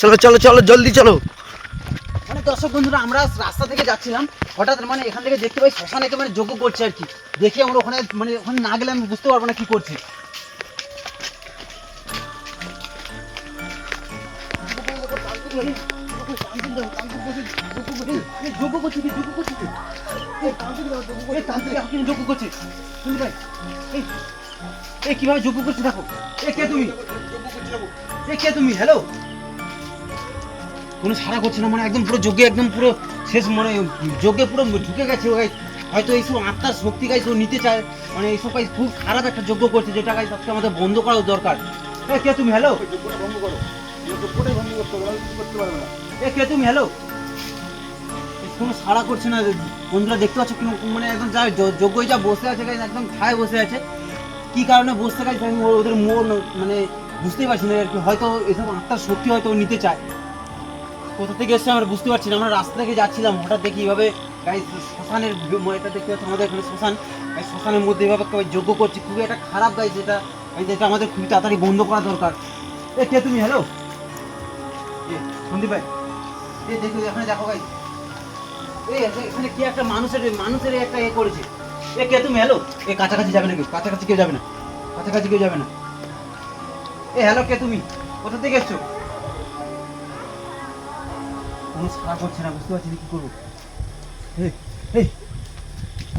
চলো চলো চলো, জলদি চলো। মানে দর্শক বন্ধুরা, আমরা রাস্তা থেকে যাচ্ছিলাম। হঠাৎ মানে এখান থেকে দেখতে পাই শ্মশানে মানে যোগ্য করছে আর কি। দেখি আমরা ওখানে মানে ওখানে না গেলে আমি বুঝতে পারব না কি করছে যোগ্য করছে যোগ্য করছে। এই কীভাবে দেখো। এ কে তুমি? এ কে তুমি? হ্যালো কোনো সারা করছে না মানে একদম পুরো একদম পুরো শেষ মানে পুরো ঢুকে গেছে ও guys। হয়তো এইসব আত্মার শক্তি গাইছে ও নিতে চায়। মানে এইসব গাইজ খুব খারাপ একটা যোগ্য করছে, যেটা গাইজ আজকে আমাদের বন্ধ করা দরকার। এ কে তুমি? হ্যালো এ কে তুমি? হ্যালো কোনো করছে না, বন্ধুরা দেখতে পাচ্ছ মানে একদম যা যোগ্যই যা বসে আছে একদম ঠায় বসে আছে। কি কারণে বসতে গাইজ আমি ওদের মন মানে বুঝতেই পারছি না আর কি। হয়তো এসব আত্মার শক্তি হয়তো নিতে চায়। কোথা থেকে এসছে আমরা বুঝতে পারছি না। আমরা রাস্তা থেকে যাচ্ছিলাম, হঠাৎ দেখি এইভাবে গাইজ শ্মশানের এটা দেখতে পাচ্ছি আমাদের এখানে শ্মশান। শ্মশানের মধ্যে এভাবে যোগ্য করছে। খুবই একটা খারাপ গাইজ যেটা এটা আমাদের খুবই তাড়াতাড়ি বন্ধ করা দরকার। এ, কে তুমি? হ্যালো সন্দীপ ভাই। এ, দেখো, এখানে দেখো গাইজ এই এখানে কি একটা মানুষের মানুষের একটা এ করেছে। এ কে তুমি হ্যালো এ কাছাকাছি যাবে কাছাকাছি কেউ যাবে না। কাছাকাছি কেউ যাবে না। এ হ্যালো কে তুমি? কোথা থেকে এসছো? কোনো সারা করছে না, বুঝতে পারছি কি করব।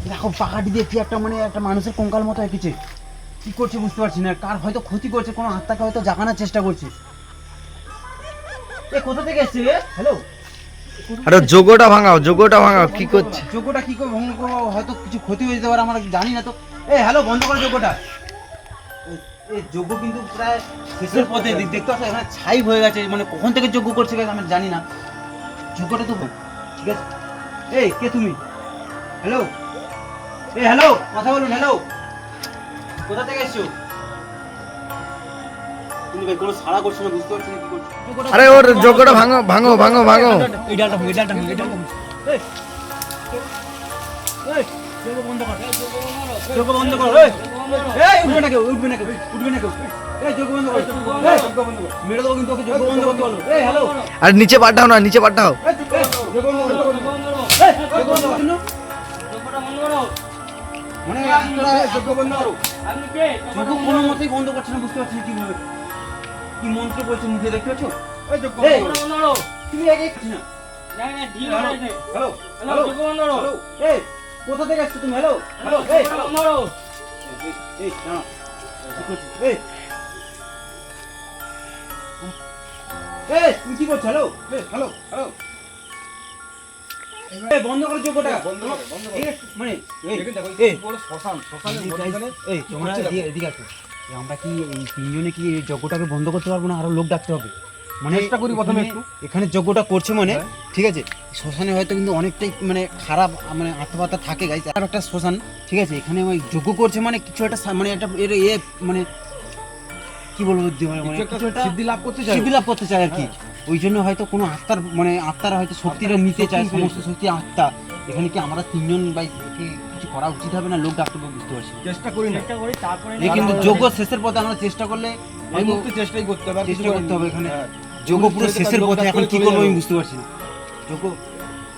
দেখো পাকাটি দিয়ে কি একটা মানে একটা মানুষের কঙ্কাল মতো এঁকেছে। কি করছে বুঝতে পারছি না। কার হয়তো ক্ষতি করছে, কোনো আত্মাকে হয়তো জাগানোর চেষ্টা করছে। এ কোথা থেকে এসছে হ্যালো আরে যোগটা ভাঙাও যোগটা ভাঙাও কি করছে? যোগ্যটা কি করে ভঙ্গ করব হয়তো কিছু ক্ষতি হয়ে যেতে পারে আমরা জানি না তো। এ হ্যালো বন্ধ করো যোগ্যটা এই যোগ্য কিন্তু প্রায় শেষের পথে দেখ- দেখতে পাচ্ছ এখানে ছাই হয়ে গেছে মানে কখন থেকে যোগ্য করছে আমি জানি না। যোগ্যটা তো ঠিক আছে? এই কে তুমি? হ্যালো এই হ্যালো কথা বলুন হ্যালো কোথা থেকে এসছো? কোনো সাড়া করছ না বুঝতে পারছি না কি করছ আরে ওর যোগটা ভাঙো ভাঙো ভাঙো ভাঙো এই ডালটা ভাঙ, এই ডালটা ভাঙ, এই ডালটা ভাঙ। এই, এই, যোগ্য বন্ধ কর। যোগ্য বন্ধ কর, এই। এই, উঠবে না কেউ, উঠবে না কেউ, উঠবে না কেউ। এই, যোগ্য বন্ধ কর। এই, মেরে দেবো কিন্তু ওকে, যোগ্য বন্ধ করতে বলো। এই, হ্যালো। আর নিচে পাঠাও না নিচে পাঠাও এই, এই, যোগ্য বন্ধ কর। এই, যোগ্য বন্ধ কর, শুনো। মানে যোগ্য বন্ধ করো। যোগ্য কোনো মতেই বন্ধ করছে না, বুঝতে পারছি কীভাবে। কি মন্ত্র বলছে মুখে দেখতে পাচ্ছ? এই, তুমি আগে না। হ্যালো, হ্যালো, হ্যালো, এই, কোথা থেকে আসছো তুমি? হ্যালো হ্যালো এই। এই, এই দাঁড়াও। এই এই, তুমি কি করছ? Hello hello hello. বন্ধ করো যোগ্যটা মানে এই, এই, এই তোমরা এদিকে- এদিকে আসো। আমরা কি এই তিনজনে কি এই যজ্ঞটাকে বন্ধ করতে পারব না? আরও লোক ডাকতে হবে। মানে চেষ্টা করি প্রথমে একটু। এখানে যজ্ঞটা করছে মানে হ্যাঁ। ঠিক আছে? শ্মশানে হয়তো কিন্তু অনেকটাই মানে খারাপ মানে আত্মহত্যা থাকে গাইছে আর একটা শ্মশান ঠিক আছে? এখানে ওই যজ্ঞ করছে মানে কিছু একটা মানে একটা এর এ মানে কি বলব মানে সিদ্ধি লাভ করতে চাই হ্যাঁ। সিদ্ধি লাভ করতে চায় আর কি। ওই জন্য হয়তো কোনো আত্মার মানে আত্মারা হয়তো শক্তিটা নিতে চায় সমস্ত শক্তি আত্মা। এখানে কি আমরা তিনজন বাই কি কিছু করা উচিত হবে না লোক ডাক্তার বুঝতে পারছি না। চেষ্টা করি না। এই কিন্তু যোগ্য শেষের পথে আমরা চেষ্টা করলে এই মুহূর্তে চেষ্টাই করতে হবে চেষ্টা করতে হবে এখানে। হ্যাঁ। যোগ্য পুরো শেষের পথে এখন কি করব আমি বুঝতে পারছি না। যোগ্য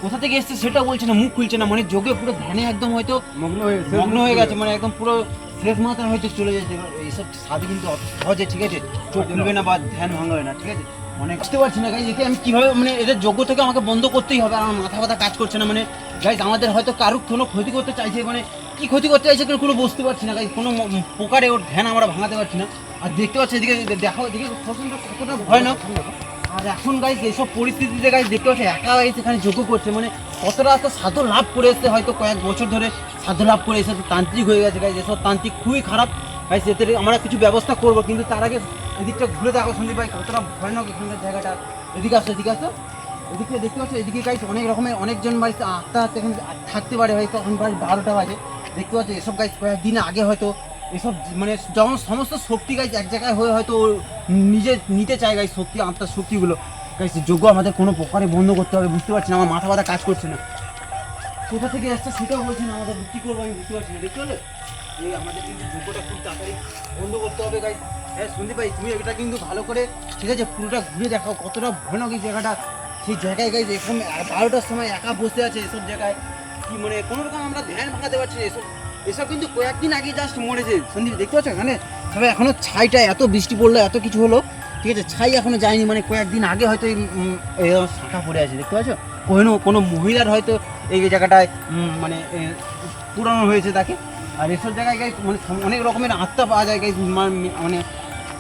কোথা থেকে এসছে সেটা বলছে না মুখ খুলছে না মানে যোগে পুরো ধ্যানে একদম হয়তো মগ্ন হয়ে মগ্ন হয়ে গেছে মানে একদম পুরো শেষ মাথায় হয়তো চলে যাচ্ছে এইসব সাধু কিন্তু সহজে ঠিক আছে? চোখ খুলবে না বা ধ্যান ভাঙবে না ঠিক আছে? মানে বুঝতে পারছি না একে আমি কীভাবে মানে এদের যোগ্য থেকে আমাকে বন্ধ করতেই হবে আর আমার মাথা ব্যথা কাজ করছে না মানে গাইজ আমাদের হয়তো কারুর কোনো ক্ষতি করতে চাইছে মানে কি ক্ষতি করতে চাইছে কোনো- কোনো বুঝতে পারছি না। কোনো প্রকারে ওর ধ্যান আমরা ভাঙাতে পারছি না। আর দেখতে পাচ্ছি এদিকে দেখো, এদিকে প্রচণ্ড কতটা না? আর এখন গাইজ এইসব পরিস্থিতিতে গাইজ দেখতে পাচ্ছি একা গাইজ এখানে যোগ্য করছে। মানে কতটা তো সাধু লাভ করে এসছে, হয়তো কয়েক বছর ধরে সাধু লাভ করে এসে তান্ত্রিক হয়ে গেছে গাইজ এসব তান্ত্রিক খুবই খারাপ। গাইজ এতে আমরা কিছু ব্যবস্থা করব, কিন্তু তার আগে এদিকটা ঘুরে দেখো সন্দীপ ভাই কতটা ভয়ানক এখানকার জায়গাটা। এদিকে আসো এদিকে আসো। এদিকে দেখতে পাচ্ছ, এদিকে গাইজ অনেক রকমের অনেকজন বাড়িতে আত্মা এখানে থাকতে পারে হয়তো, এখন প্রায় বারোটা বাজে। দেখতে পাচ্ছ, এসব গাইজ কয়েকদিন আগে হয়তো এসব মানে যখন সমস্ত শক্তি গাইজ এক জায়গায় হয়ে হয়তো নিজে নিতে চায় গাইজ শক্তি আত্মার শক্তিগুলো। গাইজ যোগ্য আমাদের কোনো প্রকারে বন্ধ করতে হবে, বুঝতে পারছি না, আমার মাথা ব্যথা কাজ করছে না। কোথা থেকে আসছে সেটাও বলছে না, আমাদের কি করব আমি, বুঝতে পারছি না, দেখতে পেলে? এই আমাদের কিন্তু যোগ্যটা খুব তাড়াতাড়ি বন্ধ করতে হবে গাইস হ্যাঁ সন্দীপ ভাই, তুমি এটা কিন্তু ভালো করে, ঠিক আছে, পুরোটা ঘুরে দেখাও, কতটা ভয়ানক এই জায়গাটা। সেই জায়গায় গাইজ এরকম বারোটার সময় একা বসে আছে এসব জায়গায়। কি মানে কোনো রকম আমরা ধ্যান ভাঙাতে পারছি না এসব। এসব কিন্তু কয়েকদিন আগে জাস্ট মরেছে। সন্দীপ, দেখতে পাচ্ছ এখানে? তবে এখনও ছাইটা, এত বৃষ্টি পড়ল, এত কিছু হলো। ঠিক আছে, ছাই এখনও যায়নি। মানে কয়েকদিন আগে হয়তো এই শাঁখা পড়ে আছে, দেখতে পাচ্ছ? কোনো কোনো মহিলার হয়তো এই জায়গাটায় মানে পুরানো হয়েছে তাকে। আর এসব জায়গায় গাইজ মানে অনেক রকমের আত্মা পাওয়া যায় গাইজ মানে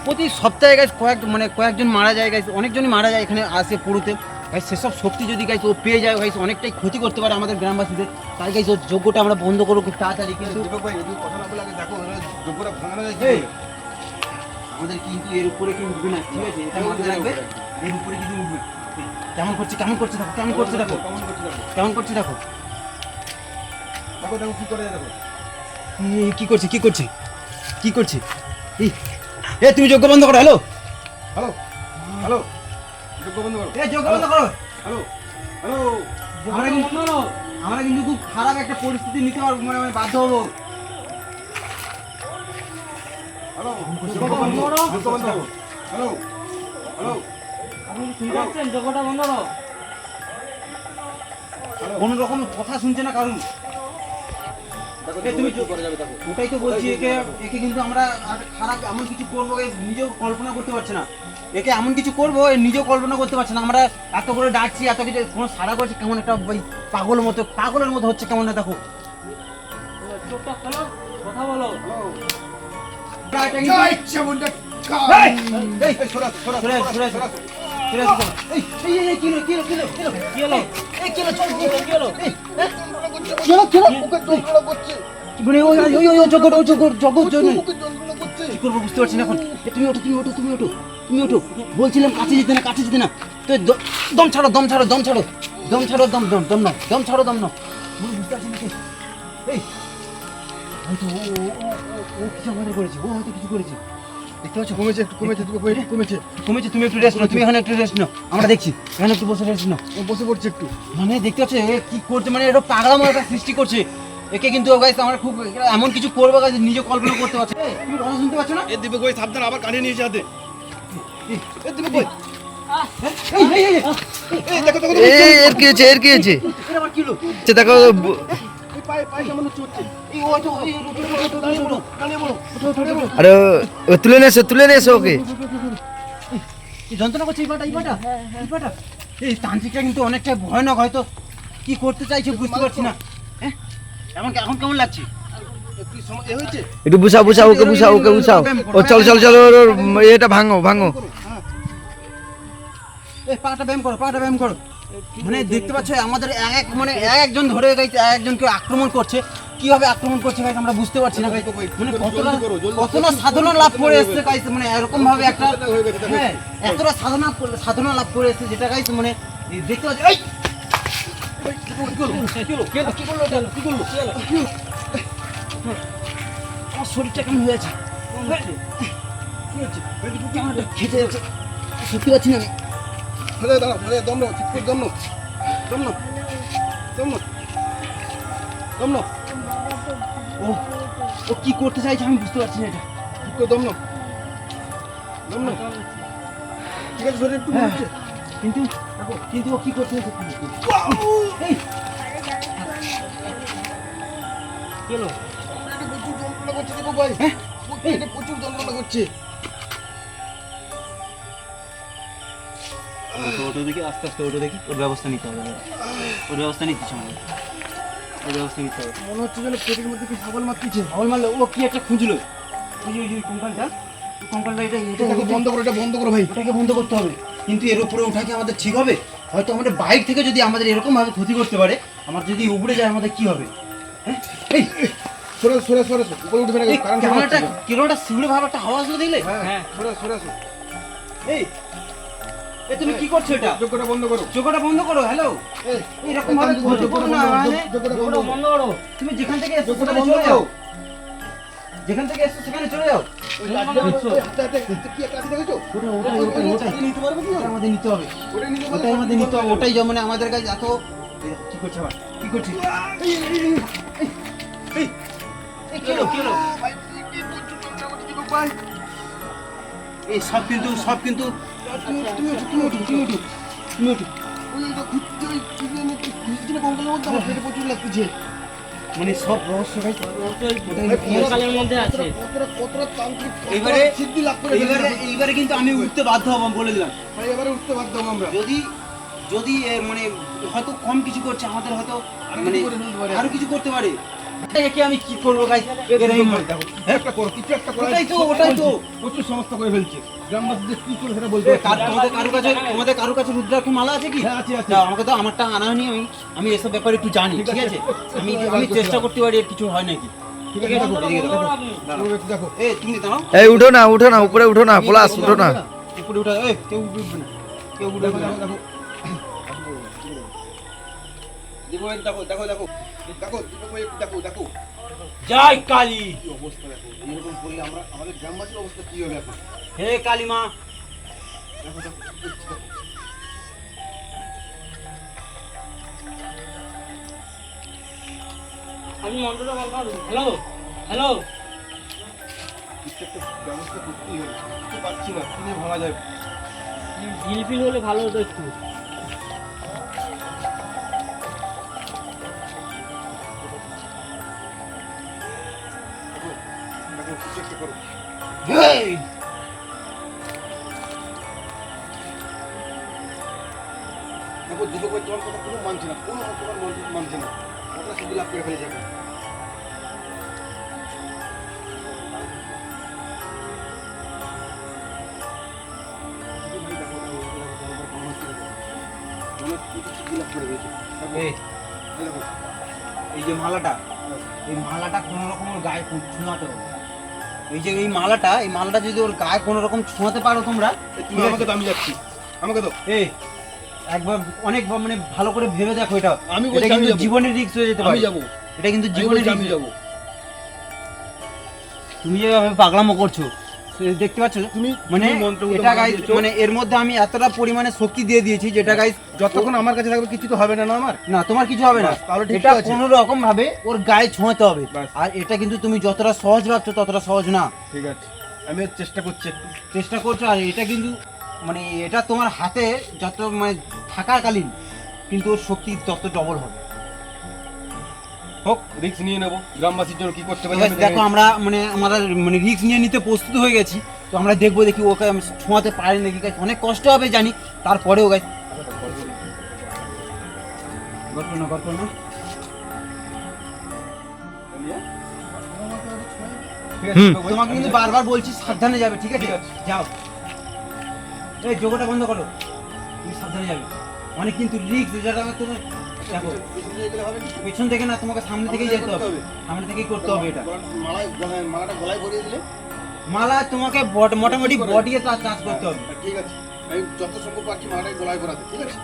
প্রতি সপ্তাহে গাইজ কয়েক মানে কয়েকজন মারা যায় গাইজ অনেকজনই মারা যায় এখানে আসে পুরোতে গাইজ সেসব শক্তি যদি গাইজ ও পেয়ে যায় গাইজ অনেকটাই ক্ষতি করতে পারে আমাদের গ্রামবাসীদের। তাই গাইজ ওর যোগ্যটা আমরা বন্ধ করব খুব তাড়াতাড়ি। কিন্তু কি আমাদের কিন্তু এর উপরে কেউ উঠবে না ঠিক আছে? এটা মাথায় রাখবে। এর উপরে কিন্তু উঠবে। কেমন করছে কেমন করছে দেখো কেমন করছে দেখো কেমন করছে দেখো? দেখো? দেখো কি করে দেখো? কি করছে কি করছে? কি করছে? এ তুমি যোগ্য বন্ধ করো হ্যালো হ্যালো হ্যালো আমরা কিন্তু খুব খারাপ একটা পরিস্থিতি নিতে পারব মানে আমি বাধ্য হব। হ্যালো যোগ্য বন্ধ করো। যোগ্য বন্ধ করো। Hello hello. কোনো রকম কথা শুনছে না কারণ। তুমি ওটাই তো বলছি একে একে কিন্তু আমরা খারাপ এমন কিছু করব নিজেও কল্পনা করতে পারছে না। একে এমন কিছু করব এ নিজেও কল্পনা করতে পারছে না আমরা এত করে ডাকছি এত কিছু কোনো সারা করছে কেমন একটা ওই পাগল মতো পাগলের মতো হচ্ছে কেমন না দেখো হ্যালো এটা কিন্তু- যা ইচ্ছা মনটা এই, এই, এই সরা সরা সরে আস, সরে আস। চলে আসো, চলো। এই, এই, এই, এই, কি হলো, কি হলো, কি হলো, কি হলো? এই, কি হলো, চল, কি হলো, কি হলো? এই, এই, কি হলো, কি হলো? মানে ওই, ওই, ওই, ওই, জগৎ, ওই জগৎ, জগৎ, জগৎ। কি করব বুঝতে পারছি না এখন তুমি ওঠো তুমি ওঠো তুমি ওঠো তুমি ওঠো। বলছিলাম কাছে যেতে না কাছে যেতে না। তো দম ছাড়ো দম ছাড়ো দম ছাড়ো। দম ছাড়ো দম দম দম নাও দম ছাড়ো দম নাও। বুঝতে পারছি না এই হয়তো ও কিছু আমাদের করেছে ও হয়তো কিছু করেছে। কমেছে একটু কমেছে একটু কমেছে। কমেছে তুমি একটু রেস্ট নাও তুমি এখানে একটু রেস্ট নাও। আমরা দেখছি এখানে একটু বসে রেস্ট নাও। বসে পড়ছে একটু। মানে দেখতে পাচ্ছ এ কি করছে মানে এটা একটা সৃষ্টি করছে। একে কিন্তু গাইস আমরা খুব এমন কিছু করব গাইস নিজে কল্পনা করতে পারছে তুমি কথা শুনতে পাচ্ছ না? এ ভাই সাবধান আবার কানে নিয়েছে হাতে তুলে ওকে কিন্তু অনেকটা ভয়ানক হয়তো কি করতে চাইছে বুঝতে পারছি না এমন এখন কেমন লাগছে একটু বুঝাও বুঝাও, ওকে বুঝাও ওকে বুঝাও। ও, চল চল চল এটা ভাঙো ভাঙো। মানে দেখতে পাচ্ছ, আমাদের এক এক মানে এক একজন ধরে গাইছে এক আক্রমণ করছে। কীভাবে আক্রমণ করছে গাইছে আমরা বুঝতে পারছি না গাইছে মানে কতটা কতটা সাধনা লাভ করে এসছে মানে এরকম ভাবে একটা হ্যাঁ এতটা সাধনা সাধনা লাভ করে এসছে যেটা মানে দেখতে এই! আমার শরীরটা কেমন হয়ে আছে? কি হচ্ছে? খেতে যাচ্ছে। সত্যি পাচ্ছি না আমি। দাঁড়া দাঁড়া দাঁড়া দম নাও ঠিক করে দম নাও দম নাও দম নাও দম নাও ও ও কি করতে চাইছে আমি বুঝতে পারছি না এটা। ঠিক করে দম নাও দম নাও ঠিক আছে শরীর একটু হ্যাঁ। কিন্তু কিন্তু ও কি করতে চাইছে? এই। কি হলো? এটা প্রচুর যন্ত্রণা করছে। ওঠো, ওঠো দেখি আস্তে আস্তে ওঠো দেখি ওর ব্যবস্থা নিতে হবে। ওর ব্যবস্থা নিতে আমাদের ওর ব্যবস্থা নিতে হবে। মনে হচ্ছে যেন পেটের মধ্যে কি ছাগল মারতেছে। ছাগল মারলে ও কি একটা খুঁজলো? ওই ওই যে কঙ্কালটা। ওই কঙ্কালটা এটা এটা এটাকে বন্ধ করো এটা বন্ধ করো ভাই। ওটাকে বন্ধ করতে হবে। কিন্তু এর উপরে ওঠা কি আমাদের ঠিক হবে? হয়তো আমাদের বাইক থেকে যদি আমাদের এরকম ভাবে ক্ষতি করতে পারে আমার যদি উপরে যায় আমাদের কি হবে? হ্যাঁ? এই সরে সরে সরে উপরে উঠবে না এই কারণ কেমন একটা ভাব দেখলে? হ্যাঁ সরে সরে। এই এ তুমি কি করছ এটা যোগ্যটা বন্ধ করো বন্ধ করো হ্যালো এই এরকম ভাবে ক্ষতি করো না মানে যোগ্যটা বন্ধ করো তুমি যেখান থেকে এসছো যোগ্যটা সেখানে বন্ধ চলে করো যাও যেখান থেকে এসছো সেখানে চলে যাও ওটাই যেমন আমাদের কাছে কি করছে আবার কি? এই সব কিন্তু সব কিন্তু মানে সব রহস্য ভাই কঙ্কালের মধ্যে আছে কতটা কতটা তান্ত্রিক এবারে সিদ্ধি লাভ করে এইবারে ফেলেছে। এইবারে কিন্তু আমি উঠতে বাধ্য হব বলে দিলাম এবারে উঠতে বাধ্য হব আমরা যদি যদি মানে হয়তো কম কিছু করছে আমাদের হয়তো মানে। আরও কিছু করতে পারে একে আমি কি করব দেখো, একটা করো, কিছু একটা করো। ওটাই তো, ওটাই তো। প্রচুর সমস্যা করে ফেলছে। গ্রামবাসীদের কি করে সেটা বলতে তোমাদের কারও কাছে তোমাদের কারও কাছে রুদ্রাক্ষ মালা আছে কি? হ্যাঁ, আছে, আছে। আমাকে তো আমারটা আনা হয়নি আমি। আমি এসব ব্যাপারে একটু জানি ঠিক আছে। আমি আমি চেষ্টা করতে পারি কিছু হয় নাকি? ঠিক আছে দেখো, এদিকে দেখো। তুমি একটু দেখো। এ তুমি দাঁড়াও। এই উঠো না উঠো না উপরে উঠো না পলাশ উঠো না। উপরে উঠা এ কেউ উঠবে না। কেউ উঠবে দেখো না দেখো দেখো দেখো দেখো দেখো দেখো দেখো দীপক ভাই একটু দেখো দেখো। জয় কালী। কি অবস্থা দেখো এরকম করলে আমরা আমাদের গ্রামবাসীর অবস্থা কি হবে এখন? হে কালী মা। দেখো দেখো আমি মন্ত্রটা বলব হ্যালো হ্যালো একটা ব্যবস্থা করতেই হবে পারছি না কি নিয়ে ভাবা যায়। হলে ভালো হতো একটু। হেই! দেখো দীপক ভাই তোমার কথা কোনো মানছে না কোনো তোমার মন- মানছে না আমরা সিদ্ধি লাভ করে করে। দেখো, এ, এই যে মালাটা এই মালাটা কোনো রকম ওর গায়ে ছোঁয়াতে হবে এই যে এই মালাটা এই মালাটা যদি ওর গায়ে কোনো রকম ছোঁয়াতে পারো তোমরা তুমি আমাকে তো আমি যাচ্ছি। আমাকে তো এই একবার অনেক মানে ভালো করে ভেবে দেখো এটা। আমি এটা কিন্তু জীবনের রিস্ক হয়ে যেতে পারে। আমি যাব। এটা কিন্তু জীবনের রিস্ক। যাব। তুমি যেভাবে পাগলামো করছ দেখতে পাচ্ছ? তুমি মানে এটা গাইস মানে এর মধ্যে আমি এতটা পরিমাণে শক্তি দিয়ে দিয়েছি যেটা গাইস যতক্ষণ আমার কাছে থাকবে কিছু তো হবে না না আমার? না তোমার কিছু হবে না। তাহলে ঠিক এটা কোনো রকম ভাবে ওর গায়ে ছোঁয়াতে হবে। আর এটা কিন্তু তুমি যতটা সহজ ভাবছ ততটা সহজ না। ঠিক আছে। আমি চেষ্টা করছি চেষ্টা করছ আর এটা কিন্তু মানে এটা তোমার হাতে যত মানে থাকাকালীন কিন্তু ওর শক্তি তত ডবল হবে। হোক রিস্ক নিয়ে নেব। গ্রামবাসীর জন্য কি করতে পারি দেখো আমরা মানে আমরা মানে রিস্ক নিয়ে নিতে প্রস্তুত হয়ে গেছি তো আমরা দেখব দেখি ওকে আমি ছোঁয়াতে পারি নাকি guys। অনেক কষ্ট হবে জানি তারপরেও গাছ তোমাকে কিন্তু বারবার বলছি সাবধানে যাবে ঠিক আছে? যাও। এই যোগটা বন্ধ করো। তুমি সাবধানে যাবে। অনেক কিন্তু রিস্ক যেটা আমি তুমি দেখো পিছনে থেকে না তোমাকে সামনে থেকেই যেতে হবে। সামনে থেকেই করতে হবে এটা। মালাটা গলায় ভরিয়ে দিলে? মালা তোমাকে মোটামুটি বডিয়ে চাষ করতে হবে। হ্যাঁ, ঠিক আছে। আমি যত সম্ভব পারছি গলায় ভরাতে ঠিক আছে?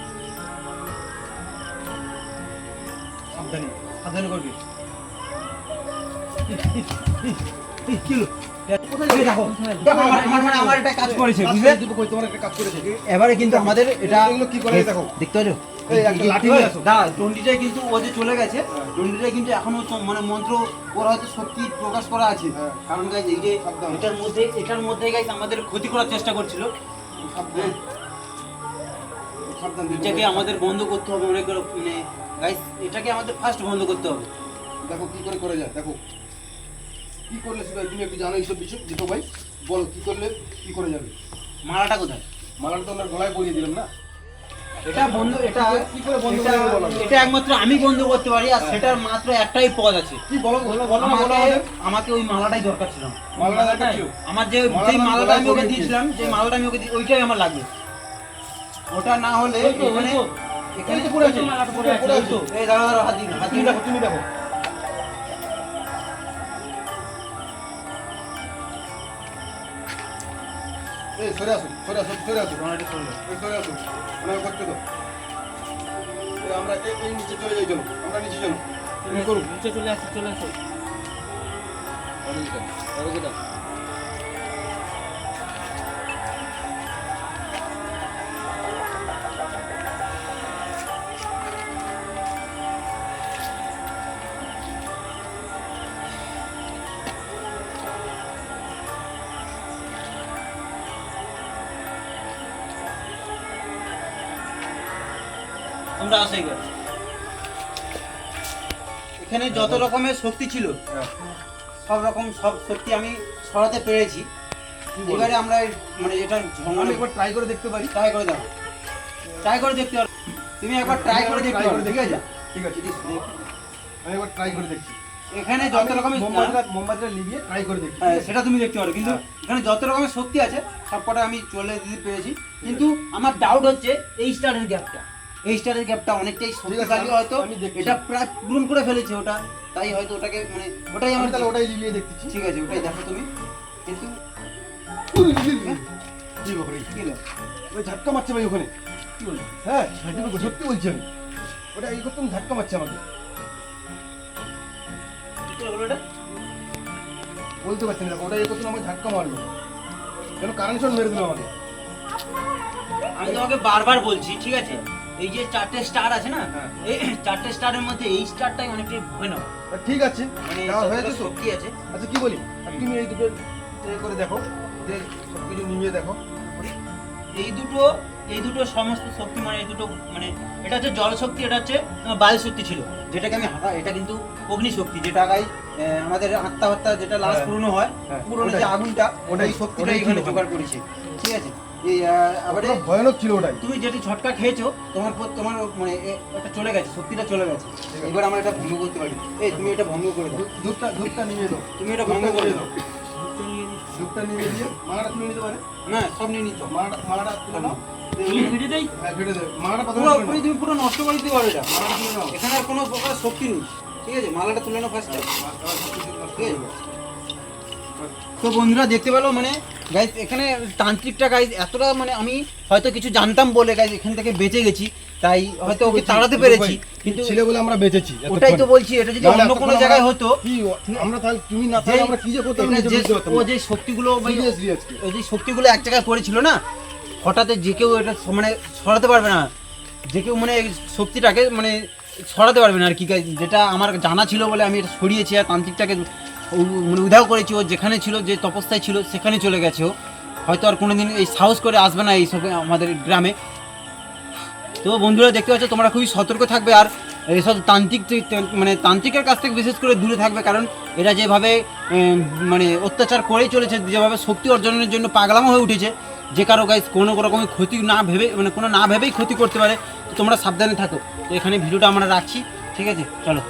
সাবধানে সাবধানে করবি। এবারে কিন্তু আমাদের এটা কি করে দেখো। দেখতে পাচ্ছ এই একটা লাঠি নিয়ে আসো। দাঁড়া দণ্ডিটাই কিন্তু ও যে চলে গেছে দণ্ডিটাই কিন্তু এখনও মানে মন্ত্র ওর হয়তো শক্তি প্রকাশ করা আছে। কারণ গাইজ এই যে এটার মধ্যে এটার মধ্যে গাইজ আমাদের ক্ষতি করার চেষ্টা করছিল। সাবধান। সাবধান দীপক এটাকে আমাদের বন্ধ করতে হবে অনেক মানে গাইজ এটাকে আমাদের ফার্স্ট বন্ধ করতে হবে। দেখো কি করে করে যায় দেখো। কি করলে তুমি একটু জানো এইসব বিষয় ভাই? বলো কি করলে কি করে যাবে? মালাটা কোথায়? মালাটা তো আমরা গলায় পরিয়ে দিলাম না। এটা বন্ধ এটা কি করে বন্ধ এটা- একমাত্র আমি বন্ধ করতে পারি আর সেটার মাত্র একটাই পদ আছে। কি বলো বলো বলো আমাকে ওই মালাটাই দরকার ছিল। মালাটা দরকার ছিল? আমার যে যে মালাটা আমি ওকে দিয়েছিলাম যে মালাটা আমি ওকে ওইটাই আমার লাগবে। ওটা না হলে এখানে তো। এখানে তো পড়ে আছে, এই দাঁড়া দাঁড়া হাতি হাতিটা তুমি দেখো। এই সরে আসো সরে আসো সরে আসো এই সরে আসো মানে করতে দাও আমরা এই নিচে চলে যাই চলো আমরা নিচে চলো তুমি নিচে চলে আসো চলে আসো এখানে যত রকমের শক্তি ছিল হ্যাঁ। সব রকম সব শক্তি আমি সরাতে পেরেছি। এবারে আমরা মানে এটা আমি মানে একবার ট্রাই করে দেখতে পারি। ট্রাই করে দাও ট্রাই করে দেখতে পারো তুমি একবার ট্রাই করে দেখতে পারো। ঠিক আছে ঠিক আছে। আমি একবার ট্রাই করে দেখছি। এখানে যত রকমের মোমবাতিটা মোমবাতিটা লিভিয়ে ট্রাই করে দেখছি। হ্যাঁ, সেটা তুমি দেখতে পারো। কিন্তু এখানে যত রকমের শক্তি আছে সবকটা আমি চলে দিতে পেরেছি। কিন্তু আমার ডাউট হচ্ছে এই স্টারের গ্যাপটা এই স্টারের গ্যাপটা অনেকটাই শক্তিশালী আমি- হয়তো। এটা প্রায় পূরণ করে ফেলেছে ওটা। তাই হয়তো ওটাকে মানে ওটাই আমি আমার তাহলে ওটাই লিভিয়ে দেখতেছি। ঠিক আছে ওটাই দেখো তুমি। কিন্তু কি ওই ঝাটকা মারছে ভাই ওখানে। কি হলো? হ্যাঁ সত্যি বলছি আমি। ওটা এই করতে ঝাটকা মারছে আমাকে। বলতে পারছি না ওটা এই করতে আমাকে ঝাটকা মারলো। কেন কারেন্ট শট মেরে দিল আমাকে? আমি তোমাকে বারবার বলছি ঠিক আছে? এই যে চারটে স্টার আছে না হ্যাঁ। এই চারটে স্টারের মধ্যে এই স্টারটাই অনেকটাই তা ঠিক আছে মানে হয়েছে শক্তি আছে। আচ্ছা কি বলি? তুমি এই দুটো করে দেখো যে সব কিছু নিয়ে দেখো। এই দুটো এই দুটো সমস্ত শক্তি মানে এই দুটো মানে এটা হচ্ছে জল শক্তি এটা হচ্ছে বায়ু শক্তি ছিল। যেটাকে আমি হাঁটা এটা কিন্তু অগ্নি শক্তি যেটা গাই আমাদের আত্মা হত্যা যেটা লাশ হ্যাঁ। পুরনো হয় হ্যাঁ, পুরনো যে আগুনটা ওটাই, শক্তিটা এখানে জোগাড় করেছে। ঠিক আছে? এই আবার ভয়ানক ছিল ওটাই। তুমি যেটি ঝটকা খেয়েছো তোমার পর- তোমার মানে এ- ওটা চলে গেছে শক্তিটা চলে গেছে। এবার আমরা এটা ভঙ্গ করতে পারি। এই তুমি এটা ভঙ্গ করে দাও। ধূপ- ধূপটা ধূপটা নিয়ে দাও। তুমি এটা ভঙ্গ করে দাও। ধূপটা নিয়ে দিয়ে মাড়া তুলে নিতে পারে? না সব নিয়ে নিতে মাড়া মাড়া তুলে নাও। হ্যাঁ পুরো নষ্ট করে দিতে পারো এখানে আর কোনো প্রকার শক্তি নেই। ঠিক আছে? মালাটা তুলে নাও ফার্স্ট ঠিক আছে? তো বন্ধুরা দেখতে পেল? মানে গাইজ এখানে তান্ত্রিকটা গাইজ এতটা মানে আমি হয়তো কিছু জানতাম বলে গাইজ এখান থেকে বেঁচে গেছি তাই হয়তো ওকে তাড়াতে পেরেছি কিন্তু ছেলে বলে আমরা বেঁচেছি ওটাই তো বলছি এটা যদি অন্য কোনো জায়গায় হতো আমরা তাহলে তুমি না তাহলে আমরা কি যে করতাম ও যে শক্তিগুলো ওই যে শক্তিগুলো এক জায়গায় পড়েছিল না হঠাৎ যে কেউ এটা মানে সরাতে পারবে না যে কেউ মানে শক্তিটাকে মানে সরাতে পারবে না আর কি। যেটা আমার জানা ছিল বলে আমি এটা সরিয়েছি আর তান্ত্রিকটাকে মানে উধাও করেছি ও, যেখানে ছিল, যে তপস্যায় ছিল, সেখানে চলে গেছে ও। হয়তো আর কোনোদিন এই সাহস করে আসবে না এইসব আমাদের গ্রামে। তো বন্ধুরা, দেখতে পাচ্ছ, তোমরা খুবই সতর্ক থাকবে আর এইসব তান্ত্রিক মানে তান্ত্রিকের কাছ থেকে বিশেষ করে দূরে থাকবে, কারণ এরা যেভাবে মানে অত্যাচার করেই চলেছে, যেভাবে শক্তি অর্জনের জন্য পাগলামো হয়ে উঠেছে, যে কারও গাইজ কোনো রকমের ক্ষতি না ভেবে মানে কোনো না ভেবেই ক্ষতি করতে পারে তোমরা সাবধানে থাকো। তো এখানে ভিডিওটা আমরা রাখছি, ঠিক আছে? চলো।